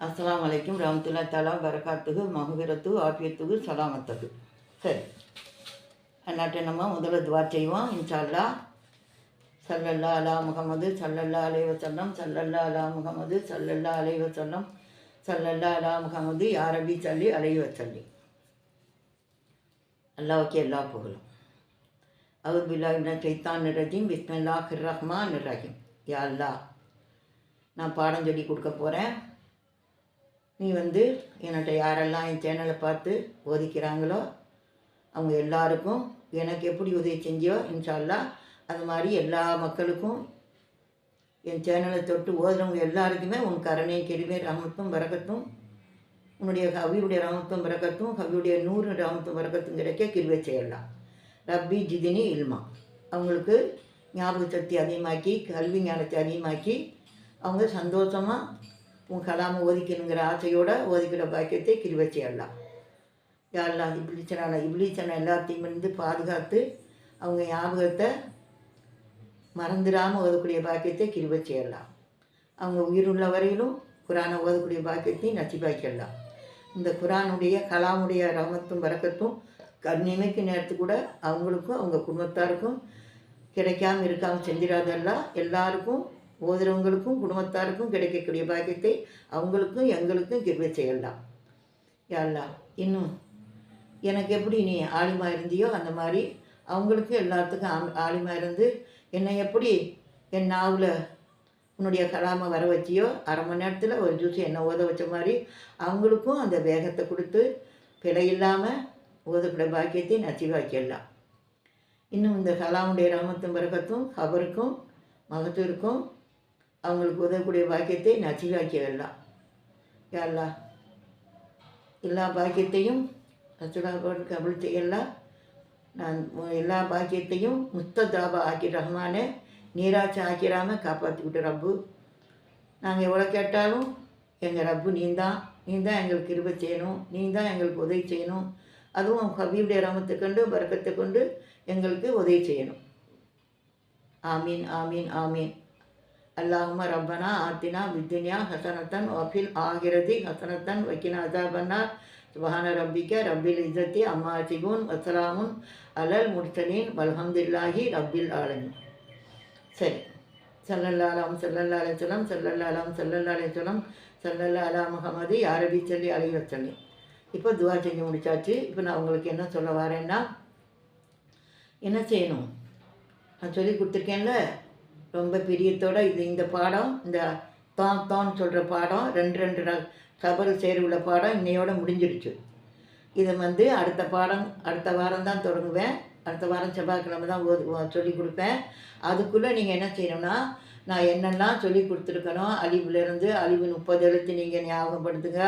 அஸ்லாம் அலைக்கும் ரஹமத்துல்லா தலா பரகாத்துகு மகவிரத்து ஆபியத்துகு சலாமத்தது சரி. அந்நாட்டை நம்ம முதல்ல துவா செய்வோம். இன்ஷா அல்லாஹ் சல்லல்லா அலா முகமது சல்லல்லா அலைவ சொல்லம் சல்லல்லா அலா முகமது சல்லல்லா அலைவ சொல்லம் சல்லல்லா அலா முகமது யாரபி சல்லி அலைவ சல்லி அல்லாவுக்கு எல்லா புகழும். அவுது பில்லா சைத்தான் ரஜீம். பிஸ்மில்லாஹ் ரஹ்மான் ரஹீம். யா அல்லாஹ் நான் பாடம் சொல்லி கொடுக்க போகிறேன் நீ வந்து என்னட்ட யாரெல்லாம் என் சேனலை பார்த்து ஓதிக்கிறாங்களோ அவங்க எல்லாருக்கும் எனக்கு எப்படி உதவி செஞ்சியோ இன்ஷால்லா அது மாதிரி எல்லா மக்களுக்கும் என் சேனலை தொட்டு ஓதுறவங்க எல்லாருக்குமே உன் கருணை கெருமை ரமத்தும் பறக்கத்தும் உன்னுடைய கவியுடைய ரமத்தும் பறக்கத்தும் கவியுடைய நூறு ரமத்தும் பறக்கத்தும் கிடைக்க கிருவை செய்யலாம் ரப்பி ஜிதினி இல்மா. அவங்களுக்கு ஞாபக சக்தி அதிகமாக்கி கல்வி ஞானத்தை அதிகமாக்கி அவங்க சந்தோஷமாக உன் கலாமை ஓதிக்கணுங்கிற ஆசையோட ஓதிக்கிற பாக்கியத்தை கிருவை செய்யலாம் யாரெல்லாம் இப்ளீச்சனால இப்ளீச்சனை எல்லாத்தையும் இருந்து பாதுகாத்து அவங்க ஞாபகத்தை மறந்துடாமல் ஓதக்கூடிய பாக்கியத்தை கிருவை செய்யலாம் அவங்க உயிருள்ள வரையிலும் குரானை ஓதக்கூடிய பாக்கியத்தையும் நச்சிபாய்க்கலாம் இந்த குரானுடைய கலாமுடைய ரமத்தும் வரக்கத்தும் கண்ணிமைக்கு நேரத்து கூட அவங்களுக்கும் அவங்க குடும்பத்தாருக்கும் கிடைக்காம இருக்காமல் செஞ்சிடாதெல்லாம் எல்லாருக்கும் ஓதுறவங்களுக்கும் குடும்பத்தாருக்கும் கிடைக்கக்கூடிய பாக்கியத்தை அவங்களுக்கும் எங்களுக்கும் கிருவை செய்யலாம். யாரெல்லாம் இன்னும்? எனக்கு எப்படி நீ ஆலிமா இருந்தியோ அந்த மாதிரி அவங்களுக்கும் எல்லாத்துக்கும் ஆலிமா இருந்து என்னை எப்படி என் நாவில் உன்னுடைய கலாமை வர வச்சியோ அரை மணி நேரத்தில் ஒரு ஜூஸ் என்ன ஓத வச்ச மாதிரி அவங்களுக்கும் அந்த வேகத்தை கொடுத்து பிழை இல்லாமல் ஓதக்கூட பாக்கியத்தை நச்சிவாக்கிடலாம் இன்னும் இந்த கலாமுடைய ராமத்தும் பிறகத்தும் அவருக்கும் மகத்திற்கும் அவங்களுக்கு உதவக்கூடிய பாக்கியத்தை நச்சிவாக்கிடலாம் யாரா எல்லா பாக்கியத்தையும் ரசுலாபன் கபில் எல்லாம் நான் எல்லா பாக்கியத்தையும் முஸ்ததாபா ஆக்கி ரஹ்மானே நீராட்சி ஆக்கிடாமல் காப்பாற்றிக்கிட்டு ரப்பு. நாங்கள் எவ்வளோ கேட்டாலும் எங்கள் ரப்பு நீ தான் நீ தான் எங்களுக்கு கிருபை செய்யணும். நீ தான் எங்களுக்கு உதவி செய்யணும். அதுவும் ஹபீபுடைய ரமத்தை கொண்டு பறக்கத்தை கொண்டு எங்களுக்கு உதவி செய்யணும். ஆமீன் ஆமீன் ஆமீன். அல்லாஹும ரப்பனா ஆத்தினா வித்தினியா ஹசனத்தன் வஃபில் ஆகிரதி ஹசனத்தன் வக்கினா அதாபன்னா சுபஹான ரப்பிக்க ரப்பில் இசத்தி அம்மா சிகூன் வசலாமுன் அலல் முர்சலீன் வல்ஹம்துல்லாஹி ரப்பில் ஆலமின் சரி சல்லல்லா அலாம் சல்லல்லா அலைச்சலம் சல்லல்லா அலாம் சல்லல்லா அலைச்சலம் சல்லல்லா அலா முகமது யாரபி சொல்லி அலைய சொல்லி இப்போ துவா செஞ்சு முடிச்சாச்சு. இப்போ நான் உங்களுக்கு என்ன சொல்ல வரேன்னா என்ன செய்யணும்? நான் சொல்லி கொடுத்துருக்கேன்ல? ரொம்ப பிரியத்தோட இது இந்த பாடம் இந்த தான் தான் சொல்கிற பாடம் ரெண்டு ரெண்டு நாள் சபரு சேர்வுள்ள பாடம் இன்னையோட முடிஞ்சிருச்சு. இதை வந்து அடுத்த பாடம் அடுத்த வாரம் தான் தொடங்குவேன். அடுத்த வாரம் செவ்வாய்க்கிழமை தான் ஓது சொல்லி கொடுப்பேன். அதுக்குள்ளே நீங்கள் என்ன செய்யணும்னா நான் என்னெல்லாம் சொல்லி கொடுத்துருக்கணும் அழிவுலேருந்து அழிவு முப்பது எழுத்து நீங்கள் ஞாபகப்படுத்துங்க.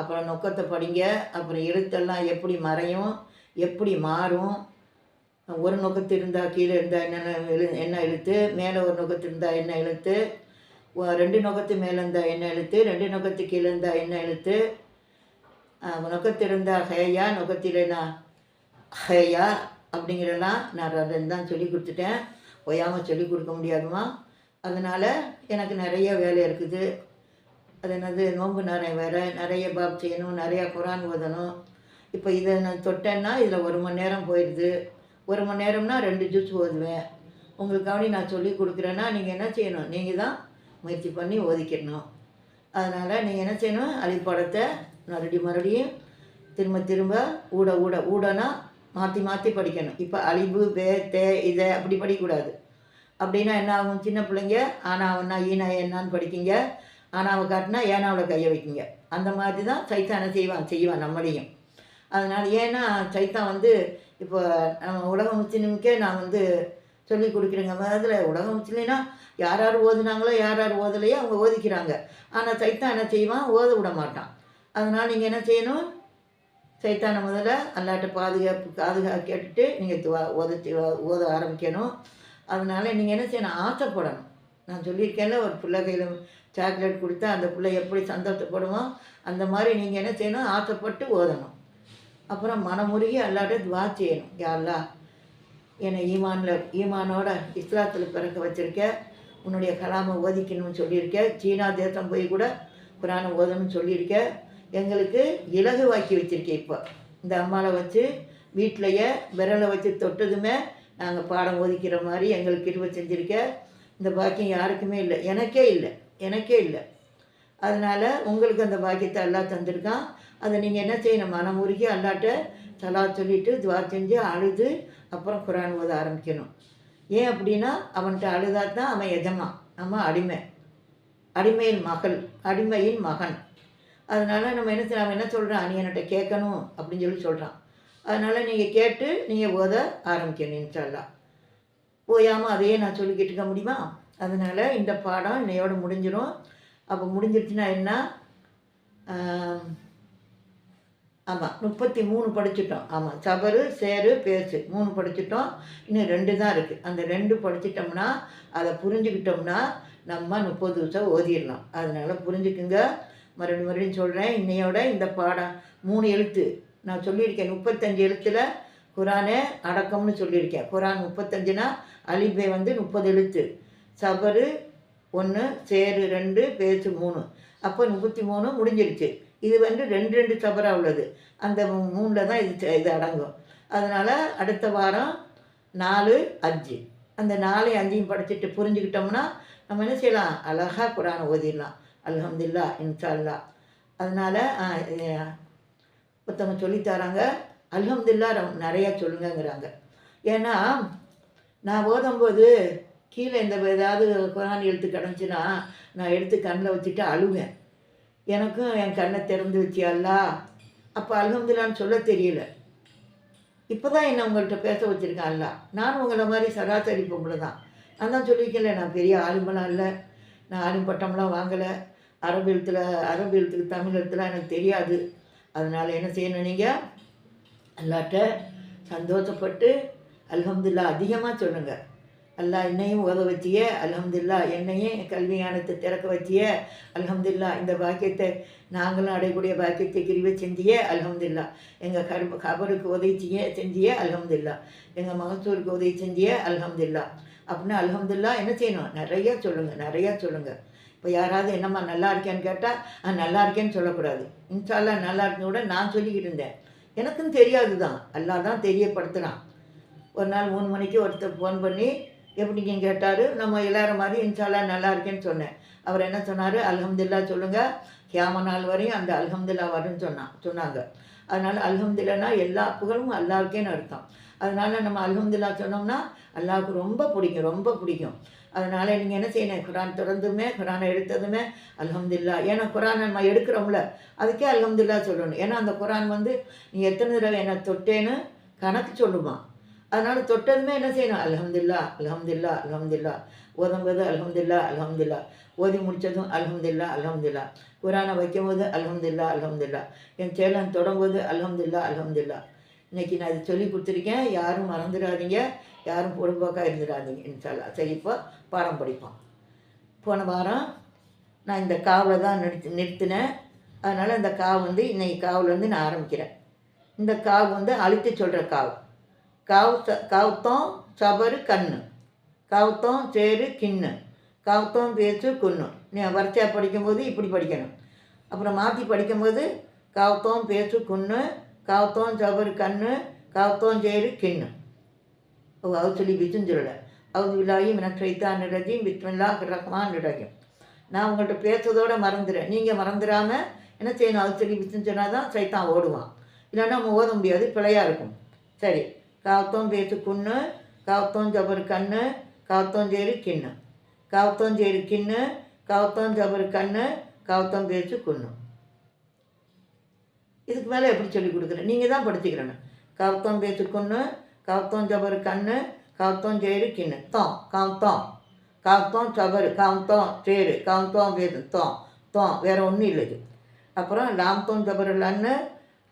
அப்புறம் நொக்கத்தை படிங்க. அப்புறம் எழுத்தெல்லாம் எப்படி மறையும் எப்படி மாறும் ஒரு நுகத்து இருந்தால் கீழே இருந்தால் என்னென்ன எழு என்ன எழுத்து மேலே ஒரு நுகத்து இருந்தால் என்ன எழுத்து ரெண்டு நுகத்து மேலே இருந்தால் என்ன எழுத்து ரெண்டு நுகத்து கீழே இருந்தால் என்ன எழுத்து. நுகத்து இருந்தால் ஹேயா நொக்கத்திலனா ஹேயா அப்படிங்கிறலாம் நான் அதை தான் சொல்லி கொடுத்துட்டேன். ஓயாமல் சொல்லி கொடுக்க முடியாதுமா. அதனால் எனக்கு நிறைய வேலை இருக்குது. அது என்னது நோன்பு நிறைய வேறு நிறைய பாப் செய்யணும் நிறையா குரான் ஓதணும். இப்போ இதை நான் தொட்டேன்னா இதில் ஒரு மணி நேரம் போயிடுது. ஒரு மணி நேரம்னா ரெண்டு ஜூஸ் ஓதுவேன். உங்களுக்காண்டி நான் சொல்லி கொடுக்குறேன்னா நீங்கள் என்ன செய்யணும்? நீங்கள் தான் முயற்சி பண்ணி ஓதிக்கணும். அதனால் நீங்கள் என்ன செய்யணும்? அழிப்படத்தை மறுபடியும் மறுபடியும் திரும்ப திரும்ப ஊட ஊட ஊடனா மாற்றி மாற்றி படிக்கணும். இப்போ அழிவு வே தே இதை அப்படி படிக்கக்கூடாது. அப்படின்னா என்ன ஆகும்? சின்ன பிள்ளைங்க ஆனாவன்னா ஈனா என்னான்னு படிக்கிங்க. ஆனாவை காட்டினா ஏனாவில் கையை வைக்கிங்க. அந்த மாதிரி தான் சைத்தானை செய்வான் செய்வான் நம்மளையும். அதனால் ஏன்னா சைத்தான் வந்து இப்போ நம்ம உலகம் முஸ்லீமுக்கே நான் வந்து சொல்லி கொடுக்குறேங்க. அதில் உலகம் முஸ்லீம்னா யார் யார் ஓதுனாங்களோ யார் யார் ஓதலையோ அவங்க ஓதிக்கிறாங்க. ஆனால் சைத்தான் என்ன செய்வான்? ஓத விட மாட்டான். அதனால் நீங்கள் என்ன செய்யணும்? சைத்தானை முதல்ல அல்லாட்ட பாதுகாப்பு பாதுகா கேட்டுட்டு நீங்கள் ஓத ஓத ஆரம்பிக்கணும். அதனால் நீங்கள் என்ன செய்யணும்? ஆசைப்படணும். நான் சொல்லியிருக்கேன்ல ஒரு பிள்ளை கையில் சாக்லேட் கொடுத்தா அந்த பிள்ளை எப்படி சந்தோஷப்படுமோ அந்த மாதிரி நீங்கள் என்ன செய்யணும்? ஆசைப்பட்டு ஓதணும். அப்புறம் மனமுருகி அல்லாட்ட துவா செய்யணும். யாரா என்னை ஈமானில் ஈமானோட இஸ்லாத்தில் பிறக்க வச்சுருக்க உன்னுடைய கலாமை ஓதிக்கணும்னு சொல்லியிருக்க சீனா தேசம் போய் கூட குரானை ஓதணும்னு சொல்லியிருக்க எங்களுக்கு இலகு வாக்கி வச்சுருக்கேன் இப்போ. இந்த அம்மாவை வச்சு வீட்டிலையே விரலை வச்சு தொட்டதுமே நாங்கள் பாடம் ஒதுக்கிற மாதிரி எங்களுக்கு இருவ செஞ்சுருக்க. இந்த பாக்கியம் யாருக்குமே இல்லை. எனக்கே இல்லை. எனக்கே இல்லை. அதனால் உங்களுக்கு அந்த பாக்கியத்தை எல்லாம் தந்திருக்கான். அதை நீங்கள் என்ன செய்யணும்? மனம் உருகி அல்லாட்ட தலா சொல்லிட்டு துவா செஞ்சு அழுது அப்புறம் குரான் ஓத ஆரம்பிக்கணும். ஏன் அப்படின்னா அவன்கிட்ட அழுதா தான் அவன் எஜமான் நம்ம அடிமை. அடிமையின் மகள் அடிமையின் மகன். அதனால் நம்ம என்ன செய்ய- அவன் என்ன சொல்கிறான் நீ என்கிட்ட கேட்கணும் அப்படின்னு சொல்லி சொல்கிறான் அதனால் நீங்கள் கேட்டு நீங்கள் ஓத ஆரம்பிக்கணும் இன்ஷால்லா போயாமல் அதையே நான் சொல்லிக்கிட்டு இருக்க முடியுமா? அதனால் இந்த பாடம் இன்னையோடு முடிஞ்சிடும் அப்போ முடிஞ்சிருச்சுன்னா என்ன? ஆமாம் முப்பத்தி மூணு படிச்சிட்டோம். ஆமாம் சபரு சேரு பேசு மூணு படிச்சுட்டோம். இன்னும் ரெண்டு தான் இருக்குது அந்த ரெண்டு படிச்சிட்டோம்னா அதை புரிஞ்சுக்கிட்டோம்னா நம்ம முப்பது நிமிஷம் ஓதிடலாம். அதனால் புரிஞ்சுக்குங்க. மறுபடியும் மறுபடியும் சொல்கிறேன் இன்னையோட இந்த பாடம் மூணு எழுத்து. நான் சொல்லியிருக்கேன் முப்பத்தஞ்சு எழுத்தில் குரானே அடக்கம்னு சொல்லியிருக்கேன். குரான் முப்பத்தஞ்சுனா அலிபே வந்து முப்பது எழுத்து. சபரு ஒன்று சேரு ரெண்டு பேச்சு மூணு. அப்போ முப்பத்தி மூணு முடிஞ்சிருச்சு. இது வந்து ரெண்டு ரெண்டு சபராக உள்ளது. அந்த மூணில் தான் இது இது அடங்கும். அதனால் அடுத்த வாரம் நாலு அஞ்சு. அந்த நாலு அஞ்சையும் படிச்சுட்டு புரிஞ்சுக்கிட்டோம்னா நம்ம என்ன செய்யலாம்? அழகாக குரானை ஓதிடலாம். அலமதுல்லா இன்ஷால்லா அதனால் ஒருத்தவங்க சொல்லித்தராங்க அலமதுல்லா ரொம்ப நிறையா சொல்லுங்கங்கிறாங்க. ஏன்னா நான் ஓதும்போது கீழே இந்த ஏதாவது குரான் எழுத்து கிடந்துச்சுன்னா நான் எடுத்து கண்ணில் வச்சுட்டு அழுவேன். எனக்கும் என் கண்ணை திறந்து வச்சியல்லா அப்போ அல்ஹம்துலில்லான்னு சொல்ல தெரியல. இப்போ தான் என்னை உங்கள்கிட்ட பேச வச்சுருக்கேன் அல்லா நானும் உங்களை மாதிரி சராசரி பொம்பளை தான். நான் தான் சொல்லியிருக்கேன்ல நான் பெரிய ஆளுமெல்லாம் இல்லை. நான் ஆளும் பட்டம்லாம் வாங்கலை. அரபு எழுத்துல அரபு எழுத்துக்கு தமிழ் எழுத்துலாம் எனக்கு தெரியாது. அதனால் என்ன செய்யணும் நீங்கள் அல்லாட்ட சந்தோஷப்பட்டு அலமதுல்லா அதிகமாக சொல்லுங்கள் அல்லாஹ் என்னையும் உதவ வச்சிய அலமதுல்லா என்னையும் கல்வியானத்தை திறக்க வச்சிய அலமதுல்லா இந்த பாக்கியத்தை நாங்களும் அடையக்கூடிய பாக்கியத்தை கிரிவை செஞ்சியே அலமதுல்லா எங்கள் கரு கபருக்கு உதவி செய்ய செஞ்சியே அல்ஹம்துலில்லா. எங்கள் மகசூருக்கு உதவி செஞ்சியே அலமதுல்லா அப்படின்னு அலமதுல்லா என்ன செய்யணும்? நிறையா சொல்லுங்கள் நிறையா சொல்லுங்கள் இப்போ யாராவது என்னம்மா நல்லா இருக்கேன்னு கேட்டால் நல்லா இருக்கேன்னு சொல்லக்கூடாது. இன்ஷால்லா நல்லா இருக்குன்னு கூட நான் சொல்லிக்கிட்டு இருந்தேன். எனக்கும் தெரியாது தான் அல்லா தான் தெரியப்படுத்துகிறான் ஒரு நாள் மூணு மணிக்கு ஒருத்தர் ஃபோன் பண்ணி எப்படிங்க கேட்டார்? நம்ம எல்லாரும் மாதிரி இன்ஷால்லா நல்லா இருக்கேன்னு சொன்னேன். அவர் என்ன சொன்னார்? அலமதுல்லா சொல்லுங்கள் கியாம நாள் வரையும் அந்த அலமதுல்லா வரும்னு சொன்னான் சொன்னாங்க. அதனால் அல்ஹம்துலில்லானா எல்லா புகழும் அல்லாவுக்கேன்னு அர்த்தம். அதனால் நம்ம அலமதுல்லா சொன்னோம்னா அல்லாவுக்கு ரொம்ப பிடிக்கும் ரொம்ப பிடிக்கும். அதனால் நீங்கள் என்ன செய்யணும்? குரான் திறந்துமே குரானை எடுத்ததுமே அலமதுல்லா ஏன்னா குரானை நம்ம எடுக்கிறோம்ல அதுக்கே அலமதுல்லா சொல்லணும். ஏன்னா அந்த குரான் வந்து நீ எத்தனை தடவை என்ன தொட்டேன்னு கணக்கு சொல்லுமா? அதனால் தொட்டதுமே என்ன செய்யணும்? அலமதுல்லா அலமதுல்லா அல்ஹம்துலில்லா ஓதும்போது அலமதுல்லா அலமதுல்லா ஓதி முடித்ததும் அலமதுல்லா அலமதுல்லா குரானை வைக்கும்போது அலமதுல்லா அலமதுல்லா என் சேலம் தொடங்கும்போது அலமதுல்லா அலமதுல்லா இன்றைக்கி நான் இதை சொல்லி கொடுத்துருக்கேன். யாரும் மறந்துடாதீங்க. யாரும் பொழுதுபோக்காக இருந்துடாதீங்க. இன்ஷால்லா சரி இப்போ பாடம் படிப்போம். போன வாரம் நான் இந்த காவில் தான் நிறுத்தி நிறுத்தினேன். அதனால் இந்த காவு வந்து இன்றைக்கி காவில் வந்து நான் ஆரம்பிக்கிறேன். இந்த காவு வந்து அழுத்தி சொல்கிற காவு. காவு கவுத்தம் சபரு கண்ணு. கவுத்தம் சேரு கிண்ணு. கவுத்தம் பேச்சு குன்னு நீ வரிசையாக படிக்கும்போது இப்படி படிக்கணும். அப்புறம் மாற்றி படிக்கும்போது கவுத்தம் பேச்சு குன்னு கவுத்தம் சபரு கண்ணு கவுத்தம் சேரு கிண்ணு. ஓ அது சொல்லி பிச்சுன்னு சொல்லலை. அவுது விழாயி மினக்கைத்தான் ரஜீம் பிஸ்மில்லா ரஹ்மான் ரஹீம் நான் உங்கள்கிட்ட பேசுறதோட மறந்துடுறேன் நீங்கள் மறந்துடாமல் என்ன செய்யணும்? அது சொல்லி பிச்சுன்னு சொன்னால் தான் சைத்தான் ஓடுவான். இல்லைன்னா நம்ம ஓத முடியாது. பிழையாக இருக்கும். சரி. காவத்தோம் பேசு குன்னு காவத்தோம் ஜபர் கண்ணு காவத்தோம் கிண்ணு. காவத்தோம் கிண்ணு காவத்தோம் ஜபர் கண்ணு காவத்தோம் குன்னு இதுக்கு மேலே எப்படி சொல்லி கொடுக்குறேன் நீங்கள் தான் படிச்சுக்கிறேன்னு கவுத்தம் பேசு குன்னு கவுத்தம் ஜபர் கண்ணு காவத்தோம் கிண்ணு. தோம் காவத்தோம் காவத்தோம் சபரு காவத்தோம் சேரு காவத்தோம் பேசு தோம் தோம். வேறு ஒன்றும் இல்லை இது. அப்புறம் லாம்தோம் ஜபரு லன்னு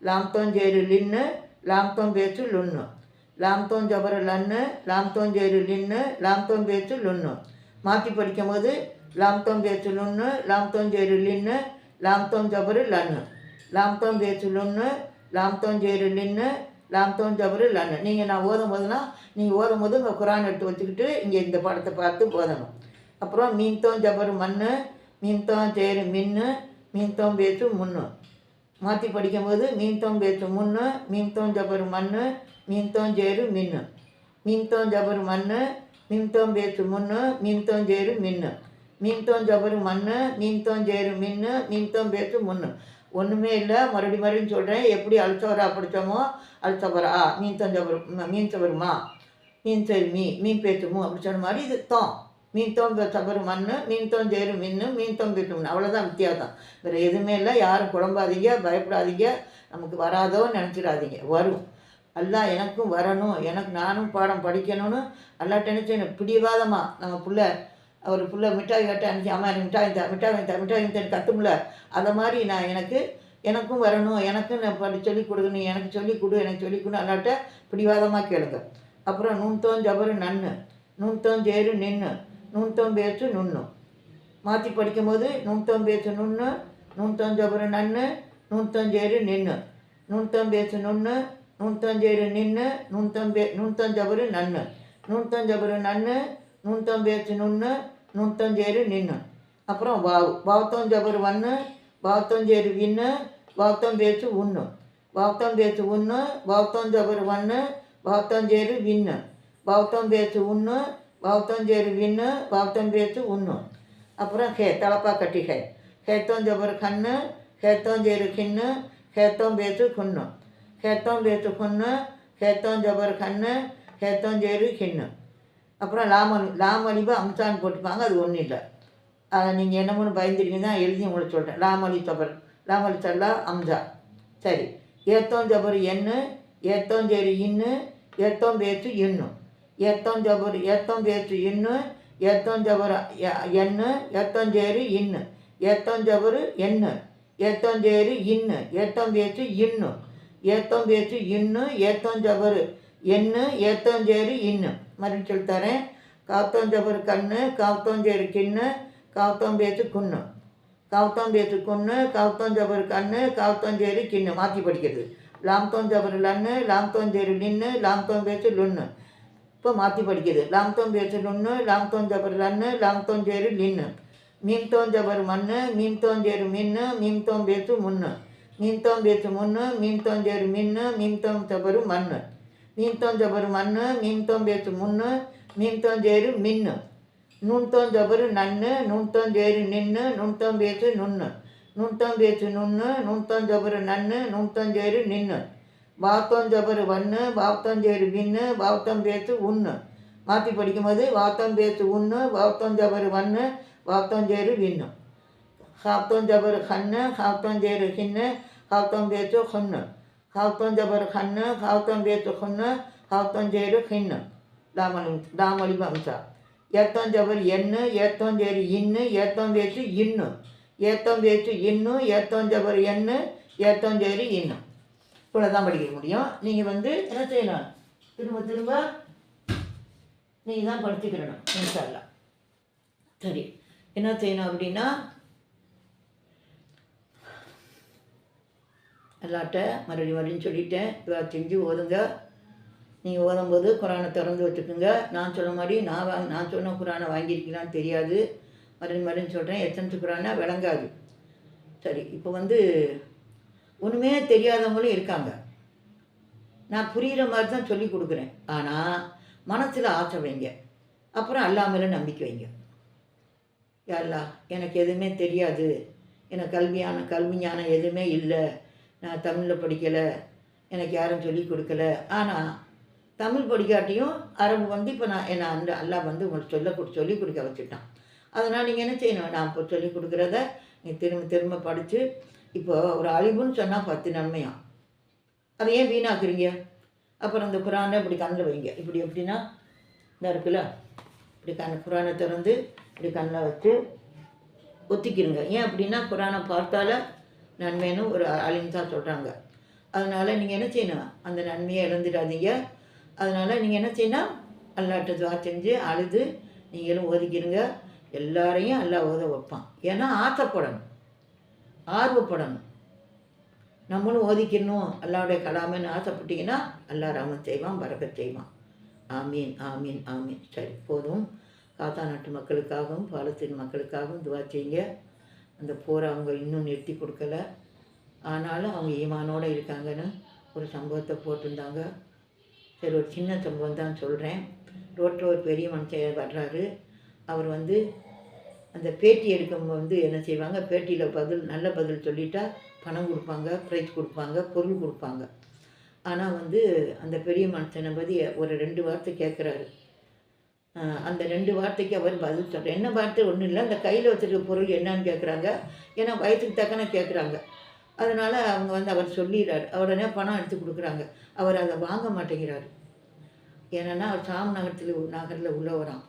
லாம்தோம் சேரு லின்னு லாம்தோம் பேச்சு லுன்னு. லாம்தோன் ஜபர் லன்னு லாம்தோன் சேரு லின்னு லாம்தோன் பேச்சு லுன்னு. மாற்றி படிக்கும்போது லாம்தோன் பேச்சு லுன்னு லாம்தோன் சேரு லின்னு லாம்தோன் ஜபரு லன்னு. லாம்தோன் பேச்சு லுன்னு லாம்தோன் சேரு லின்னு லாம்தோன் ஜபரு லன்னு. நீங்கள் நான் ஓதும் போதுனா நீங்கள் ஓதும் போது உங்கள் குரான் எடுத்து வச்சுக்கிட்டு இங்கே இந்த படத்தை பார்த்து ஓதணும். அப்புறம் மீன்தோன் ஜபரு மண்ணு மீன்தோன் சேரு மின்னு மீன்தோம் பேச்சு முன்னு. மாற்றி படிக்கும்போது மீன்தோம் பேச்சு முன்னு மீன்தோம் ஜபரு மண்ணு மீன்தோம் ஜேரு மின்னு மீன்தோம் ஜபரு மண்ணு மீன்தோம் பேச்சு முன்னு மீன்தோம் ஜேரு மின்னு மீன்தோம் ஜபரு மண்ணு மீன்தோம் ஜேரு மின்னு மீன்தோம் பேச்சு முன்னு ஒன்றுமே இல்லை மறுபடி மறுபடியும் சொல்கிறேன் எப்படி அழுத்தவரா படித்தோமோ அல்சவரா மீன் தஞ்சவரு மீன் தவறுமா மீன் சரி மீ மீன் பேத்துமோ அப்படி சொன்ன மாதிரி இது தோம் மீன் தோம் தவறு மண் மீன் தோஞ்சேரு மின்னு மீன் தோம் மண் அவ்வளோதான் வித்தியாசம். வேறு எதுவுமே இல்லை. யாரும் குழம்பாதீங்க பயப்படாதீங்க. நமக்கு வராதோன்னு நினச்சிடாதீங்க. வரும். எல்லாம் எனக்கும் வரணும். எனக்கு நானும் பாடம் படிக்கணும்னு எல்லாம் நினச்சி எனக்கு பிடிவாதமாக நம்ம பிள்ளை அவர் புள்ள மிட்டாய் கட்ட அனுப்பிச்சு அம்மா எனக்கு மிட்டாய் தா மிட்டாய் வாங்கி தா மிட்டாய் தான் கற்றுமில்ல அதை மாதிரி நான் எனக்கு எனக்கும் வரணும். எனக்கும் நான் படி சொல்லிக் கொடுக்கணும். எனக்கு சொல்லிக் கொடு எனக்கு சொல்லிக் கொடு அல்லாட்ட பிடிவாதமாக கேளுங்க. அப்புறம் நூன்தோம் ஜபரு நன்னு. நூன்தோம் ஜேரு நின்று நூன்தோம் நுண்ணு. மாற்றி படிக்கும்போது நூன்தோம் நுண்ணு நூன்தோம் ஜபரு நன்னு. நின்று நூன்தோம் நுண்ணு நூன்தோம் நின்று நூன்தோம் பே நூன்தோம் ஜபரு நன்னு. நூன்தோம் நன்னு நூன்தோம் நுண்ணு நூன்தோம் நின்று அப்புறம் வாவு வாவுத்தோம் வண்ணு வன்னு விண்ணு ஜேரு வின்னு பேச்சு உண்ணு. வாவுத்தோம் உண்ணு வாவுத்தோம் வண்ணு வன்னு விண்ணு ஜேரு வின்னு. பேச்சு உண்ணு வாவுத்தோம் ஜேரு வின்னு வாவுத்தோம் பேச்சு உண்ணு. அப்புறம் ஹே தலப்பா கட்டி ஹே. ஹேத்தோம் ஜபர் கண்ணு ஹேத்தோம் ஜெரு கிண்ணு ஹேத்தோம் பேச்சு குன்னு ஹேத்தோம் பேச்சு குன்னு ஹேத்தோம் ஜபர் கண்ணு ஹேத்தோம் ஜெரு கிண்ணு. அப்புறம் லாமலி லாமலிபு அம்சான்னு போட்டுப்பாங்க அது ஒன்றும் இல்லை. அதை நீங்கள் என்னமோன்னு பயந்துருக்கீங்க தான் எழுதி உங்களுக்கு சொல்கிறேன் லாமலி தபர் லாமலி தல்லா அம்சா சரி. ஏத்தோம் ஜபர் எண்ணு ஏத்தோம் ஜெரு இன்னு ஏத்தோம் பேச்சு இன்னும் ஏத்தோம் ஜபர் ஏத்தோம் இன்னு ஏத்தோம் ஜபர் எண்ணு ஏத்தோம் இன்னு. ஏத்தோம் ஜபரு எண்ணு ஏத்தோம் இன்னு. ஏத்தோம் இன்னு ஏத்தோம் இன்னு ஏத்தோம் ஜபரு எண்ணு இன்னு. மறுபடியும் சொல்லித்தரேன் காத்தோம் ஜபர் கண்ணு காத்தோம் ஜேரு கிண்ணு காத்தோம் குன்னு காத்தோம் குன்னு காத்தோம் ஜபர் கண்ணு காத்தோம் கிண்ணு. மாற்றி படிக்கிறது. லாம்தோம் ஜபர் லன்னு லாம்தோம் ஜேரு நின்னு பேச்சு லுன்னு. இப்போ மாற்றி படிக்கிறது லாம்தோம் பேச்சு லாங் தோன் ஜபர் லன்னு லாம்தோம் ஜேரு லின்னு மீன்தோம் ஜபர் மண்ணு மீன்தோம் ஜேரு மின்னு மீன்தோம் பேச்சு முன்னு. மீன்தோம் பேச்சு முன்னு மீன்தோம் ஜேரு மின்னு மீன்தோம் ஜபரு மண்ணு தோன் ஜபரு மண்ணு மீன்தோம் பேச்சு முன்னு மீன்தோம் ஜேரு மின்னு. நுண்தோம் ஜபரு நன்னு நுண்தோன் ஜேரு நின்னு நுண்தோம் பேச்சு நுண்ணு நுண்தோம் பேச்சு நுண்ணு நுண்தோன் ஜபரு நன்னு நுண்தோன் ஜேரு நின்னு. வாத்தோம் ஜபரு வண்ணு வாத்தோம் ஜேரு வின்னு வாத்தோம் பேச்சு உண்ணு. மாற்றி படிக்கும்போது வாத்தம் பேச்சு உண்ணு வாத்தோம் ஜபரு வண்ணு வாத்தோம் ஜேரு வின்னு ஹாப்தம் ஜபரு ஹன்னு ஹாப்தம் ஜேரு ஹின்னு ஹாப்தம் பேச்சு ஹொன்னு ஹாப்தம் ஜபரு ஹன்னு ஹாப்தம் பேச்சு ஹொன்னு ஹாப்தம் ஜேரு ஹின்னு லாமலி லாமலி வம்சா ஏத்தம் ஜபர் எண்ணு ஏத்தம் ஜேரு இன்னு ஏத்தம் பேச்சு இன்னு. ஏத்தம் பேச்சு இன்னு ஏத்தம் ஜபர் எண்ணு ஏத்தம் ஜேரு இன்னு. இவ்வளோ தான் படிக்க முடியும். நீங்கள் வந்து என்ன செய்யணும் திரும்ப திரும்ப நீங்கள் தான் படிச்சுக்கிறணும் இன்ஷால்லாம் சரி. என்ன செய்யணும் அப்படின்னா எல்லாட்ட மறுபடியும் மறுபடியும் சொல்லிட்டேன். இவ்வளோ செஞ்சு ஓதுங்க. நீங்கள் ஓதும்போது குரானை திறந்து வச்சுக்கோங்க. நான் சொன்ன மாதிரி நான் வாங்க நான் சொன்ன குரானை வாங்கியிருக்கலான்னு தெரியாது. மறுபடியும் மறுபடியும் சொல்கிறேன் எத்தனை குரானா விளங்காது. சரி இப்போ வந்து ஒன்றுமே தெரியாதவங்களும் இருக்காங்க. நான் புரிகிற மாதிரி தான் சொல்லி கொடுக்குறேன். ஆனால் மனசில் ஆசை வைங்க. அப்புறம் அல்லாமல் நம்பிக்கை வைங்க. யாரா எனக்கு எதுவுமே தெரியாது. எனக்கு கல்வியான கல்வி ஞானம் எதுவுமே இல்லை. நான் தமிழில் படிக்கலை. எனக்கு யாரும் சொல்லி கொடுக்கல. ஆனால் தமிழ் படிக்காட்டியும் அரபு வந்து இப்போ நான் என்ன அந்த அல்லா வந்து உங்களுக்கு சொல்ல கொடு சொல்லி கொடுக்க வச்சுட்டான். அதனால் நீங்கள் என்ன செய்யணும்? நான் இப்போ சொல்லி கொடுக்குறத நீ திரும்ப திரும்ப படித்து இப்போ ஒரு அழிவுன்னு சொன்னால் பத்து நன்மையா? அதை ஏன் வீணாக்குறீங்க? அப்புறம் இந்த குரானை இப்படி கண்ணில் வைங்க. இப்படி எப்படின்னா இந்த இருக்குல்ல? இப்படி கண் குரானை திறந்து இப்படி கண்ணில் வச்சு ஒத்திக்கிருங்க. ஏன் அப்படின்னா குரானை பார்த்தால நன்மைன்னு ஒரு அழிஞ்சா சொல்கிறாங்க அதனால் நீங்கள் என்ன செய்யணும்? அந்த நன்மையை இழந்துடாதீங்க. அதனால் நீங்கள் என்ன செய்யணும்? அல்லாட்ட துவா செஞ்சு அழுது நீங்களும் ஒதுக்கிடுங்க எல்லாரையும் எல்லாம் ஓத வைப்பான். ஏன்னா ஆசைப்படணும். ஆர்வப்படணும். நம்மளும் ஓதிக்கணும். அல்லாவுடைய கலாமன்னு ஆசைப்பட்டீங்கன்னா அல்லா ராமன் செய்வான் பரக செய்வான். ஆமீன் ஆமீன் ஆமீன். சரி போதும். காத்தா நாட்டு மக்களுக்காகவும் பாலஸ்தீன் மக்களுக்காகவும் துவா செய்யுங்க. அந்த போரை அவங்க இன்னும் நிறுத்தி கொடுக்கல. ஆனாலும் அவங்க ஈமானோடு இருக்காங்கன்னு ஒரு சம்பவத்தை போட்டிருந்தாங்க. சரி ஒரு சின்ன சம்பவம் தான் சொல்கிறேன் ரோட்டில் ஒரு பெரிய மனுஷன் வர்றாரு. அவர் வந்து அந்த பேட்டி எடுக்கவங்க வந்து என்ன செய்வாங்க? பேட்டியில் பதில் நல்ல பதில் சொல்லிட்டா பணம் கொடுப்பாங்க ப்ரைஸ் கொடுப்பாங்க பொருள் கொடுப்பாங்க. ஆனால் வந்து அந்த பெரிய மனுஷனை பற்றி ஒரு ரெண்டு வார்த்தை கேட்குறாரு அந்த ரெண்டு வார்த்தைக்கு அவர் பதில் சொல்கிறார் என்ன வார்த்தை? ஒன்றும் இல்லை. அந்த கையில் வச்சுருக்க பொருள் என்னன்னு கேட்குறாங்க ஏன்னா வயசுக்கு தக்கன கேட்குறாங்க அதனால் அவங்க வந்து அவர் சொல்லிடுறாரு. உடனே பணம் எடுத்து கொடுக்குறாங்க. அவர் அதை வாங்க மாட்டேங்கிறார். ஏன்னா அவர் சாம் நகரத்தில் நகரில் உள்ளவராம்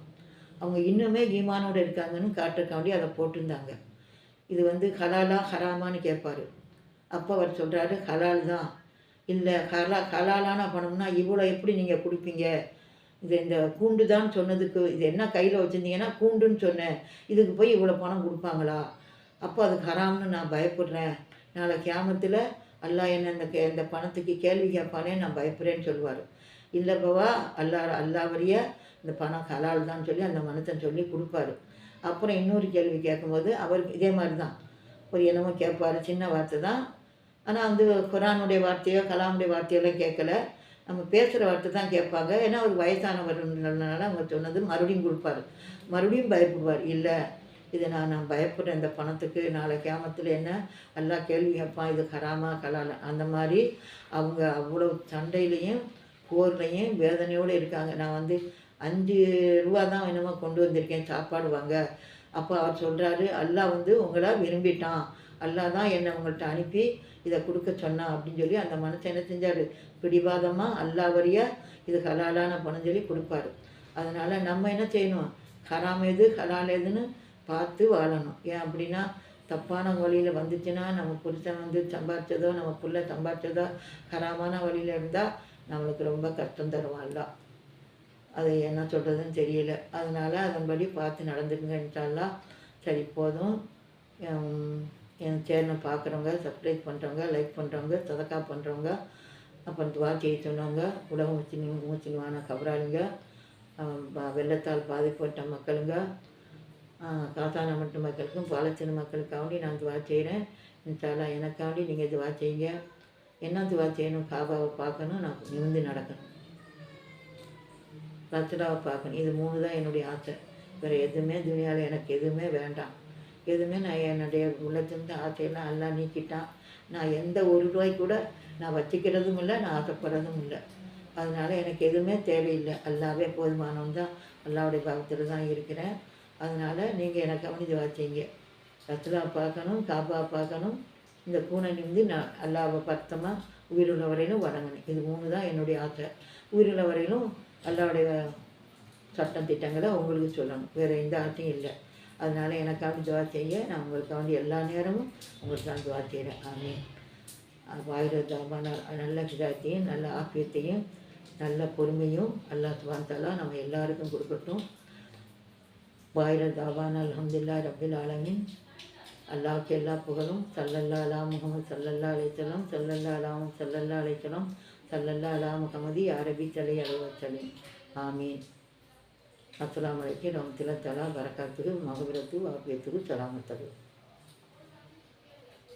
அவங்க இன்னுமே ஈமானோடு இருக்காங்கன்னு காட்டுறக்காண்டி அதை போட்டிருந்தாங்க. இது வந்து ஹலாலா ஹராமான்னு கேட்பார். அப்போ அவர் சொல்கிறாரு ஹலால் தான். இல்லை ஹலா ஹலாலான பணம்னா இவ்வளோ எப்படி நீங்கள் கொடுப்பீங்க? இது இந்த கூண்டு தான் சொன்னதுக்கு இது என்ன கையில் வச்சுருந்தீங்கன்னா கூண்டுன்னு சொன்னேன். இதுக்கு போய் இவ்வளோ பணம் கொடுப்பாங்களா? அப்போ அது ஹராம்னு நான் பயப்படுறேன். நாளை கேமத்தில் அல்லா என்ன இந்த கே இந்த பணத்துக்கு கேள்வி கேட்பானே நான் பயப்படுறேன்னு சொல்லுவார். இல்லை அல்லா அல்லாவரிய இந்த பணம் ஹலால் தான் சொல்லி அந்த மனுஷன் சொல்லி கொடுப்பாரு. அப்புறம் இன்னொரு கேள்வி கேட்கும்போது அவருக்கு இதே மாதிரி தான் ஒரு என்னமோ கேட்பார் சின்ன வார்த்தை தான். ஆனால் வந்து குரானுடைய வார்த்தையோ கலாமுடைய வார்த்தையெல்லாம் கேட்கல. நம்ம பேசுகிற வார்த்தை தான் கேட்பாங்க. ஏன்னா ஒரு வயசானவர்னால அவங்க சொன்னது மறுபடியும் கொடுப்பாரு. மறுபடியும் பயப்படுவார். இல்லை இது நான் நான் பயப்படுறேன். இந்த பணத்துக்கு நாளை கேமத்தில் என்ன? எல்லாம் கேள்வி கேட்பான். இது கராமா கலால அந்த மாதிரி அவங்க அவ்வளோ சண்டையிலையும் போர்லையும் வேதனையோடு இருக்காங்க. நான் வந்து அஞ்சு ரூபா தான் என்னமோ கொண்டு வந்திருக்கேன் சாப்பாடு வாங்க. அப்போ அவர் சொல்கிறாரு அல்லாஹ் வந்து உங்களை விரும்பிட்டான். அல்லாஹ் தான் என்னை உங்கள்கிட்ட அனுப்பி இதை கொடுக்க சொன்னான். அப்படின்னு சொல்லி அந்த மனுஷன் என்ன செஞ்சார்? பிடிவாதமாக அல்லா வரியாக இது ஹலாலான பணம் சொல்லி கொடுப்பாரு. அதனால் நம்ம என்ன செய்யணும்? ஹராம் எது ஹலால் எதுன்னு பார்த்து வாழணும். ஏன் அப்படின்னா தப்பான வழியில் வந்துச்சுன்னா நம்ம புருஷன் வந்து சம்பாரிச்சதோ நம்ம புள்ள சம்பாரிச்சதோ ஹராமான வழியில் இருந்தால் நம்மளுக்கு ரொம்ப கஷ்டம் தருவான் அதை அது என்ன சொல்கிறதுன்னு தெரியல. அதனால் அதன்படி பார்த்து நடந்துக்குங்க சரி போதும். என் சேனலை பார்க்குறவங்க சப்ஸ்கிரைப் பண்ணுறவங்க லைக் பண்ணுறவங்க சதக்கா பண்ணுறவங்க அப்புறம் துவா செய்ய சொன்னவங்க உலக முச்சினி மூச்சினிவான கபராளிங்க வெள்ளத்தால் பாதிப்பட்ட மக்களுங்க காசான மட்டு மக்களுக்கும் பாலச்சின மக்களுக்காண்டி நான் துவா செய்கிறேன் இன்ஷால்லா எனக்காண்டி நீங்கள் துவா செய்யுங்க. என்னத்துவா செய்யணும் காபாவை பார்க்கணும் நான் நிமிந்து நடக்கணும். ரச்சடாவை பார்க்கணும். இது மூணு தான் என்னுடைய ஆசை. வேறு எதுவுமே துணியால் எனக்கு எதுவுமே வேண்டாம். எதுவுமே நான் என்னுடைய உள்ளத்திலிருந்து ஆசையெல்லாம் எல்லாம் நீக்கிட்டான். நான் எந்த ஒரு ரூபாய் கூட நான் வச்சுக்கிறதும் இல்லை நான் ஆசைப்படுறதும் இல்லை. அதனால் எனக்கு எதுவுமே தேவையில்லை. அல்லாவே போதுமானவன் தான். அல்லாவுடைய பாகத்தில் தான் இருக்கிறேன். அதனால் நீங்கள் எனக்கு கவனித்து வச்சீங்க ரத்னா பார்க்கணும் காப்பா பார்க்கணும். இந்த பூனை நிமிந்து நான் அல்லாவை பத்தமாக உயிருள்ள வரையிலும் வணங்கணும் இது மூணு தான் என்னுடைய ஆசை உயிருள்ள வரையிலும் அல்லாவுடைய சட்டம் திட்டங்களை உங்களுக்கு சொல்லணும். வேறு எந்த ஆசையும் இல்லை. அதனால் எனக்காக துவா செய்ய நான் உங்களுக்காண்டி எல்லா நேரமும் உங்களுக்கு தான் துவா செய்கிறேன் ஆமே வாயிரதாமான நல்ல கிதாத்தையும் நல்ல ஆக்கியத்தையும் நல்ல பொறுமையும் அல்லா சுபாந்தாலா நம்ம எல்லாருக்கும் கொடுக்கட்டும். வாயிரதாவான் அலமதுல்லா ரபில் ஆலமின். அல்லாவுக்கு எல்லா புகழும். சல்லல்லா அலா முகமது சல்லல்லா அலைத்தலம் சல்லல்லா அலாம் சல்லல்லா அலைத்தலம் சல்லல்லா அலா முகமதி அரபி தலை அலுவலி ஆமீன். அஸ்லாம் வலைக்கம் ரமத்துல தலா வரக்காத்துக்கு மகபிரத்து ஆபியத்துக்கு சலாமத்தகு